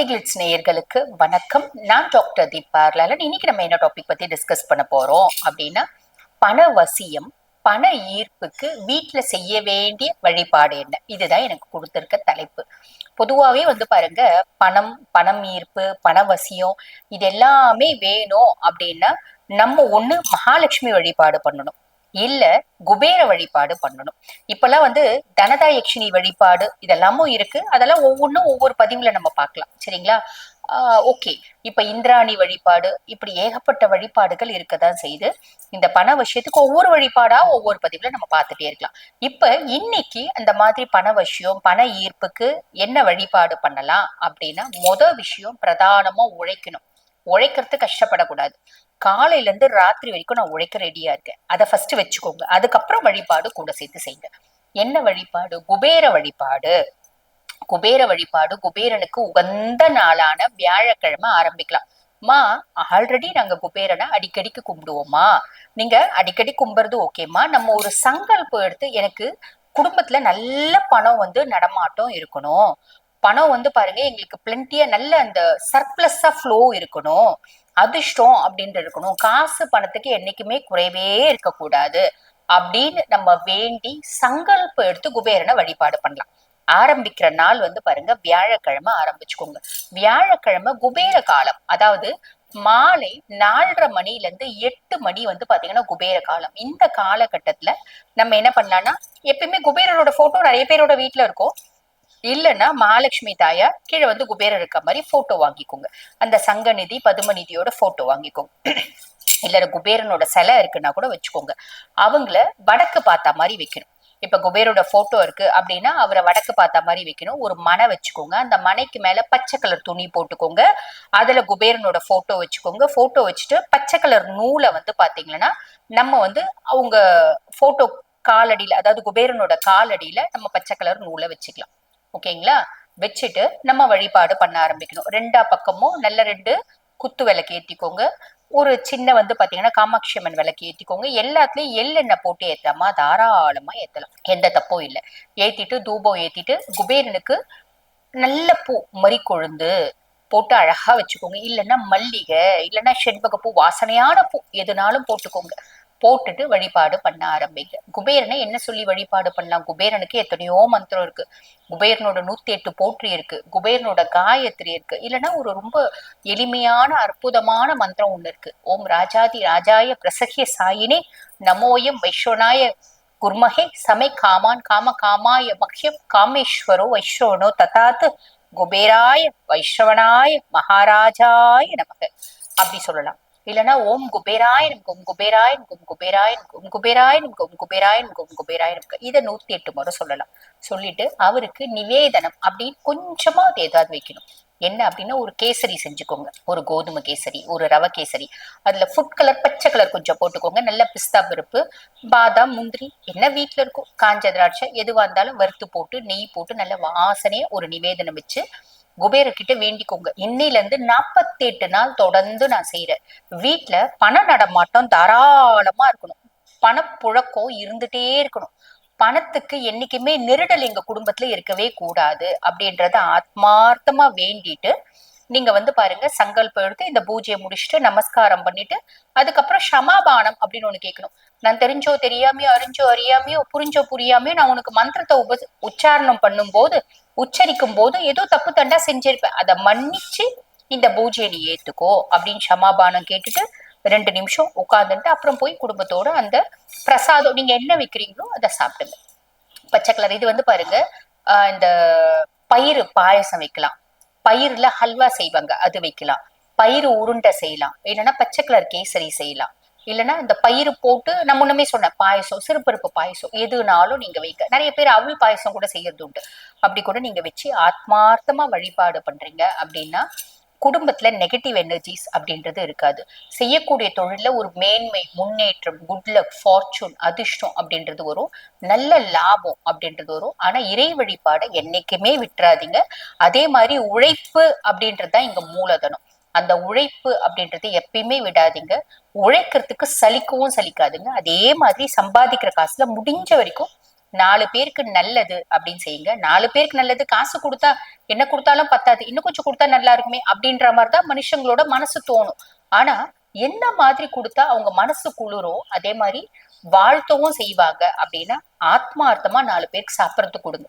பக்தி நேயர்களுக்கு வணக்கம். நான் டாக்டர் தீபார்லாலன் இன்னைக்கு நம்ம என்ன டாபிக் பத்தி டிஸ்கஸ் பண்ண போறோம் அப்படின்னா பணவசியம் பண ஈர்ப்புக்கு வீட்டுல செய்ய வேண்டிய வழிபாடு என்ன? இதுதான் எனக்கு கொடுத்திருக்க தலைப்பு. பொதுவாவே வந்து பாருங்க பணம் பணம் ஈர்ப்பு பணவசியம் இது எல்லாமே வேணும் அப்படின்னா நம்ம ஒண்ணு மகாலட்சுமி வழிபாடு பண்ணணும். இல்ல குபேர வழிபாடு பண்ணணும். இப்பெல்லாம் வந்து தனதா யக்ஷினி வழிபாடு இதெல்லாமும் இருக்கு. அதெல்லாம் ஒவ்வொன்றும் ஒவ்வொரு பதிவுல நம்ம பார்க்கலாம். சரிங்களா? ஓகே. இப்ப இந்திராணி வழிபாடு இப்படி ஏகப்பட்ட வழிபாடுகள் இருக்கதான் செய்து இந்த பண விஷயத்துக்கு ஒவ்வொரு வழிபாடா ஒவ்வொரு பதிவுல நம்ம பார்த்துட்டே இருக்கலாம். இப்ப இன்னைக்கு அந்த மாதிரி பண விஷயம் பண ஈர்ப்புக்கு என்ன வழிபாடு பண்ணலாம் அப்படின்னா மொத விஷயம் பிரதானமா உழைக்கணும். உழைக்கிறது கஷ்டப்படக்கூடாது. காலையில இருந்து ராத்திரி வரைக்கும் நான் உழைக்க ரெடியா இருக்கேன். அதை ஃபர்ஸ்ட் வச்சுக்கோங்க. அதுக்கப்புறம் வழிபாடு கூட சேர்த்து செய்யுங்க. என்ன வழிபாடு? குபேர வழிபாடு. குபேர வழிபாடு குபேரனுக்கு உகந்த நாளான வியாழக்கிழமை ஆரம்பிக்கலாம். மா ஆல்ரெடி நாங்க குபேரனை அடிக்கடிக்கு கும்பிடுவோமா? நீங்க அடிக்கடி கும்பிடுறது ஓகேம்மா நம்ம ஒரு சங்கல்பம் எடுத்து எனக்கு குடும்பத்துல நல்ல பணம் வந்து நடமாட்டம் இருக்கணும். பணம் வந்து பாருங்க எங்களுக்கு பிளண்டியா நல்ல அந்த சர்ப்ளஸா ஃப்ளோ இருக்கணும். அதிர்ஷ்டம் அப்படின்ட்டு இருக்கணும். காசு பணத்துக்கு என்னைக்குமே குறைவே இருக்கக்கூடாது. அப்படின்னு நம்ம வேண்டி சங்கல்பம் எடுத்து குபேரனை வழிபாடு பண்ணலாம். ஆரம்பிக்கிற நாள் வந்து பாருங்க வியாழக்கிழமை ஆரம்பிச்சுக்கோங்க. வியாழக்கிழமை குபேர காலம். அதாவது மாலை நாலரை மணில இருந்து எட்டு மணி வந்து பாத்தீங்கன்னா குபேர காலம். இந்த காலகட்டத்துல நம்ம என்ன பண்ணலாம்னா எப்பயுமே குபேரரோட போட்டோ நிறைய பேரோட வீட்டுல இருக்கும். இல்லைன்னா மகாலட்சுமி தாயா கீழே வந்து குபேரர் இருக்க மாதிரி போட்டோ வாங்கிக்கோங்க. அந்த சங்கநிதி பதுமநிதியோட போட்டோ வாங்கிக்கோங்க. இல்ல குபேரனோட சிலை இருக்குன்னா கூட வச்சுக்கோங்க. அவங்கள வடக்கு பார்த்தா மாதிரி வைக்கணும். இப்ப குபேரோட போட்டோ இருக்கு அப்படின்னா அவரை வடக்கு பார்த்த மாதிரி வைக்கணும். ஒரு மனை வச்சுக்கோங்க. அந்த மனைக்கு மேல பச்சை கலர் துணி போட்டுக்கோங்க. அதுல குபேரனோட போட்டோ வச்சுக்கோங்க. போட்டோ வச்சுட்டு பச்சை கலர் நூலை வந்து பாத்தீங்கன்னா நம்ம வந்து அவங்க போட்டோ காலடியில அதாவது குபேரனோட காலடியில நம்ம பச்சை கலர் நூலை வச்சுக்கலாம். ஓகேங்களா? வச்சுட்டு நம்ம வழிபாடு பண்ண ஆரம்பிக்கணும். ரெண்டா பக்கமும் நல்ல ரெண்டு குத்து விளக்கு ஏத்திக்கோங்க. ஒரு சின்ன வந்து பார்த்தீங்கன்னா காமாட்சி அம்மன் விளக்கு ஏத்திக்கோங்க. எல்லாத்துலயும் எள்ளெண்ணெய் போட்டு ஏத்தாமா தாராளமா ஏத்தலாம். எந்த தப்பும் இல்லை. ஏத்திட்டு தூபம் ஏத்திட்டு குபேரனுக்கு நல்ல பூ மறி கொழுந்து போட்டு அழகா வச்சுக்கோங்க. இல்லைன்னா மல்லிகை இல்லைன்னா செண்பக பூ வாசனையான பூ எதுனாலும் போட்டுக்கோங்க. போட்டுட்டு வழிபாடு பண்ண ஆரம்பிங்க. குபேரனை என்ன சொல்லி வழிபாடு பண்ணலாம்? குபேரனுக்கு எத்தனையோ மந்திரம் இருக்கு. குபேரனோட நூத்தி எட்டு போற்றி இருக்கு. குபேரனோட காயத்ரி இருக்கு. இல்லைன்னா ஒரு ரொம்ப எளிமையான அற்புதமான மந்திரம் ஒண்ணு இருக்கு. ஓம் ராஜாதி ராஜாய பிரசகிய சாயினே நமோயம் வைஸ்வனாய குர்மகே சமை காமான் காம காமாய மக்யம் காமேஸ்வரோ வைஸ்வனோ ததாத்து குபேராய வைஷ்ணவனாய மகாராஜாய நமக்கு அப்படி சொல்லலாம். இல்லைன்னா ஓம் குபேராயன் கும் குபேராயன் கும் குபேராயன் கும் குபேராயன் கும் குபேராயன் ஓம் குபேராயன் இதை நூத்தி எட்டு முறை சொல்லலாம். சொல்லிட்டு அவருக்கு நிவேதனம் அப்படின்னு கொஞ்சமா அது ஏதாவது வைக்கணும். என்ன அப்படின்னா ஒரு கேசரி செஞ்சுக்கோங்க. ஒரு கோதுமை கேசரி ஒரு ரவை கேசரி. அதுல ஃபுட் கலர் பச்சை கலர் கொஞ்சம் போட்டுக்கோங்க. நல்ல பிஸ்தா பருப்பு பாதாம் முந்திரி என்ன வீட்டில் இருக்கும் காஞ்ச திராட்சை எதுவாக இருந்தாலும் வறுத்து போட்டு நெய் போட்டு நல்ல வாசனையை ஒரு நிவேதனம் வச்சு குபேரக்கிட்ட வேண்டிக்கோங்க. இன்னையில இருந்து நாற்பத்தி எட்டு நாள் தொடர்ந்து நான் செய்யறேன் வீட்டுல பண நடமாட்டம் தாராளமா இருக்கணும். பணப்புழக்கம் இருந்துட்டே இருக்கணும். பணத்துக்கு என்னைக்குமே நெருடல் எங்க குடும்பத்துல இருக்கவே கூடாது அப்படின்றத ஆத்மார்த்தமா வேண்டிட்டு நீங்க வந்து பாருங்க சங்கல்பம் எடுத்து இந்த பூஜையை முடிச்சுட்டு நமஸ்காரம் பண்ணிட்டு அதுக்கப்புறம் ஷமாபானம் அப்படின்னு ஒண்ணு கேட்கணும் நான் தெரிஞ்சோ தெரியாமையோ அறிஞ்சோ அறியாமையோ புரிஞ்சோ புரியாமையோ நான் உனக்கு மந்திரத்தை உப உச்சாரணம் பண்ணும் போது உச்சரிக்கும் போது ஏதோ தப்பு தண்டா செஞ்சிருப்பேன். அதை மன்னிச்சு இந்த பூஜையை நீ ஏத்துக்கோ அப்படின்னு ஷமாபானம் கேட்டுட்டு ரெண்டு நிமிஷம் உட்கார்ந்துட்டு அப்புறம் போய் குடும்பத்தோட அந்த பிரசாதம் நீங்க என்ன வைக்கிறீங்களோ அதை சாப்பிடுங்க. பச்சை கலர் இது வந்து பாருங்க இந்த பயிர் பாயசம் வைக்கலாம். பயிர்ல ஹல்வா செய்வாங்க அது வைக்கலாம். பயிறு உருண்டை செய்யலாம். இல்லைன்னா பச்சை கலர் கேசரி செய்யலாம். இல்லைன்னா இந்த பயிறு போட்டு நான் முன்னமே சொன்ன பாயசம் சிறுபருப்பு பாயசம் எதுனாலும் நீங்க வைக்க. நிறைய பேர் அவள் பாயசம் கூட செய்யறது உண்டு. அப்படி கூட நீங்க வச்சு ஆத்மார்த்தமா வழிபாடு பண்றீங்க அப்படின்னா குடும்பத்துல நெகட்டிவ் எனர்ஜிஸ் அப்படின்றது இருக்காது. செய்யக்கூடிய தொழில ஒரு மேன்மை முன்னேற்றம் குட்லக் ஃபார்ச்சூன் அதிர்ஷ்டம் அப்படின்றது வரும் நல்ல லாபம் அப்படின்றது வரும். ஆனா இறை வழிபாடை என்னைக்குமே விட்டுறாதீங்க. அதே மாதிரி உழைப்பு அப்படின்றது தான் இங்க மூலதனம். அந்த உழைப்பு அப்படின்றது எப்பயுமே விடாதீங்க. உழைக்கிறதுக்கு சலிக்கவும் சலிக்காதுங்க. அதே மாதிரி சம்பாதிக்கிற காசுல முடிஞ்ச வரைக்கும் நாலு பேருக்கு நல்லது அப்படின்னு செய்யுங்க. நாலு பேருக்கு நல்லது காசு கொடுத்தா என்ன கொடுத்தாலும் பத்தாது. இன்னும் கொஞ்சம் கொடுத்தா நல்லா இருக்குமே அப்படின்ற மாதிரிதான் மனுஷங்களோட மனசு தோணும். ஆனா என்ன மாதிரி கொடுத்தா அவங்க மனசு குளிரும் அதே மாதிரி வாழ்த்தவும் செய்வாங்க அப்படின்னா ஆத்மார்த்தமா நாலு பேருக்கு சாப்பிடறதுக்கு கொடுங்க.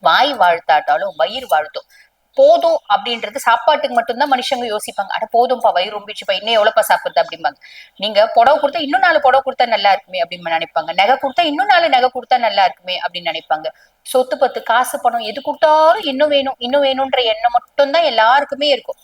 வாய் வாழ்த்தாட்டாலும் வயிறு வாழ்த்தும். போதும் அப்படின்றது சாப்பாட்டுக்கு மட்டும்தான் மனுஷங்க யோசிப்பாங்க. அட போதும்ப்பா வயிறு ரொம்பிச்சுப்பா இன்னும் எவ்வளோப்பா சாப்பிடுது அப்படிம்பாங்க. நீங்க புடவை கொடுத்தா இன்னும் நாலு புடவை கொடுத்தா நல்லா இருக்குமே அப்படின்னு நினைப்பாங்க. நகை கொடுத்தா இன்னும் நாலு நகை கொடுத்தா நல்லா இருக்குமே அப்படின்னு நினைப்பாங்க. சொத்து பத்து காசு பணம் எது கொடுத்தாலும் இன்னும் வேணும் இன்னும் வேணும்ன்ற எண்ணம் மட்டும்தான் எல்லாருக்குமே இருக்கும்.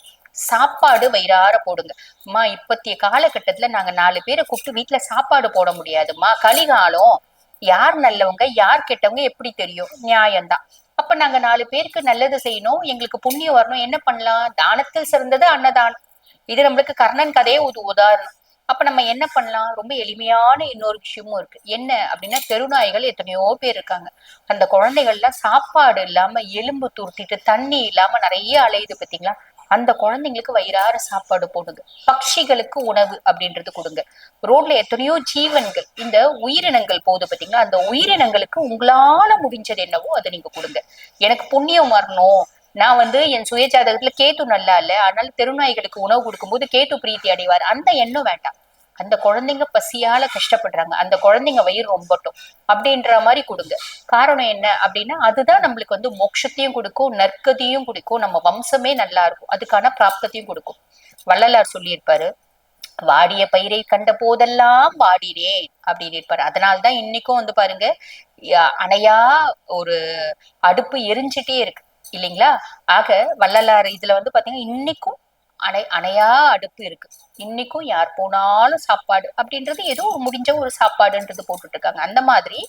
சாப்பாடு வயிறார போடுங்க. அம்மா இப்பத்திய காலகட்டத்துல நாங்க நாலு பேரை கூப்பிட்டு வீட்டுல சாப்பாடு போட முடியாதும்மா. கலிகாலம் யார் நல்லவங்க யார் கெட்டவங்க எப்படி தெரியும்? நியாயம்தான். அப்ப நாங்க நாலு பேருக்கு நல்லது செய்யணும் எங்களுக்கு புண்ணியம் வரணும் என்ன பண்ணலாம்? தானத்தில் சிறந்தது அன்னதானம். இது நம்மளுக்கு கர்ணன் கதையே ஒரு உதாரணம் அப்ப நம்ம என்ன பண்ணலாம்? ரொம்ப எளிமையான இன்னொரு விஷயமும் இருக்கு. என்ன அப்படின்னா தெருநாய்கள் எத்தனையோ பேர் இருக்காங்க. அந்த குழந்தைகள்லாம் சாப்பாடு இல்லாம எலும்பு துருத்திட்டு தண்ணி இல்லாம நிறைய அலையுது பாத்தீங்களா? அந்த குழந்தைங்களுக்கு வயிறார சாப்பாடு போடுங்க. பட்சிகளுக்கு உணவு அப்படின்றது கொடுங்க. ரோட்ல எத்தனையோ ஜீவன்கள் இந்த உயிரினங்கள் போகுது பாத்தீங்களா? அந்த உயிரினங்களுக்கு உங்களால முடிஞ்சது என்னவோ அதை நீங்க கொடுங்க. எனக்கு புண்ணியம் வரணும். நான் வந்து என் சுய ஜாதகத்துல கேத்து நல்லா இல்ல. அதனால தெருநாய்களுக்கு உணவு கொடுக்கும்போது கேத்து பிரீத்தி அடைவார். அந்த எண்ணம் வேண்டாம். அந்த குழந்தைங்க பசியால கஷ்டப்படுறாங்க. அந்த குழந்தைங்க வயிறு ரொம்பட்டும். அப்படின்ற மாதிரி கொடுங்க. காரணம் என்ன அப்படின்னா அதுதான் நம்மளுக்கு வந்து மோட்சத்தையும் கொடுக்கும் நற்கதியும் கொடுக்கும். நம்ம வம்சமே நல்லா இருக்கும். அதுக்கான பிராப்தத்தையும் கொடுக்கும். வள்ளலார் சொல்லியிருப்பாரு வாடிய பயிரை கண்ட போதெல்லாம் வாடினேன் அப்படின்னு இருப்பாரு. அதனால்தான் இன்னைக்கும் வந்து பாருங்க அணையா ஒரு அடுப்பு எரிஞ்சிட்டே இருக்கு. இல்லைங்களா? ஆக வள்ளலார் இதுல வந்து பாத்தீங்கன்னா இன்னைக்கும் அணை அணையா அடுப்பு இருக்கு. இன்னைக்கும் யார் போனாலும் சாப்பாடு அப்படின்றது ஏதோ ஒரு முடிஞ்ச ஒரு சாப்பாடுன்றது போட்டுட்டு இருக்காங்க அந்த மாதிரி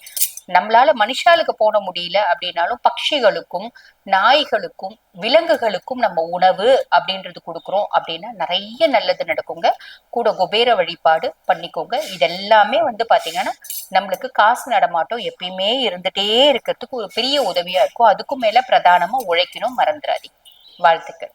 நம்மளால மனுஷாளுக்கு போட முடியல அப்படின்னாலும் பட்சிகளுக்கும் நாய்களுக்கும் விலங்குகளுக்கும் நம்ம உணவு அப்படின்றது கொடுக்குறோம் அப்படின்னா நிறைய நல்லது நடக்குங்க. கூட குபேர வழிபாடு பண்ணிக்கோங்க. இதெல்லாமே வந்து பாத்தீங்கன்னா நம்மளுக்கு காசு நடமாட்டம் எப்பயுமே இருந்துட்டே இருக்கிறதுக்கு ஒரு பெரிய உதவியா இருக்கும். அதுக்கும் மேல பிரதானமா உழைக்கணும் மறந்துடாதீங்க. வாழ்த்துக்கள்.